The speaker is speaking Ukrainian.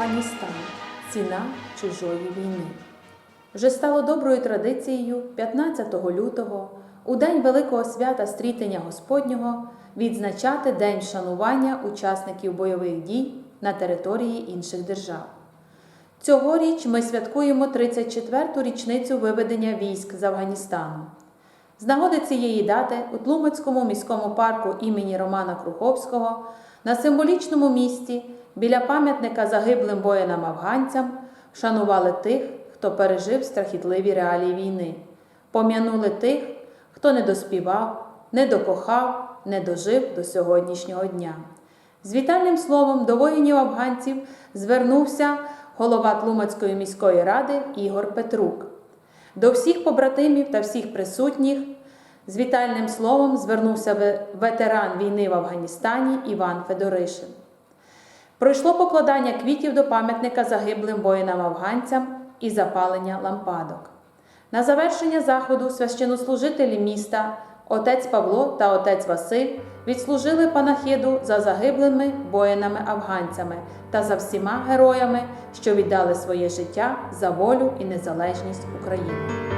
Афганістан. Ціна чужої війни. Вже стало доброю традицією 15 лютого, у день Великого свята Стрітення Господнього, відзначати День вшанування учасників бойових дій на території інших держав. Цьогоріч ми святкуємо 34-ту річницю виведення військ з Афганістану. З нагоди цієї дати у Тлумацькому міському парку імені Романа Круховського на символічному місці біля пам'ятника загиблим воїнам-афганцям вшанували тих, хто пережив страхітливі реалії війни, пом'янули тих, хто не доспівав, не докохав, не дожив до сьогоднішнього дня. З вітальним словом до воїнів афганців звернувся голова Тлумацької міської ради Ігор Петрук. До всіх побратимів та всіх присутніх з вітальним словом звернувся ветеран війни в Афганістані Іван Федоришин. Пройшло покладання квітів до пам'ятника загиблим воїнам-афганцям і запалення лампадок. На завершення заходу священнослужителі міста, отець Павло та отець Василь відслужили панахиду за загиблими воїнами-афганцями та за всіма героями, що віддали своє життя за волю і незалежність України.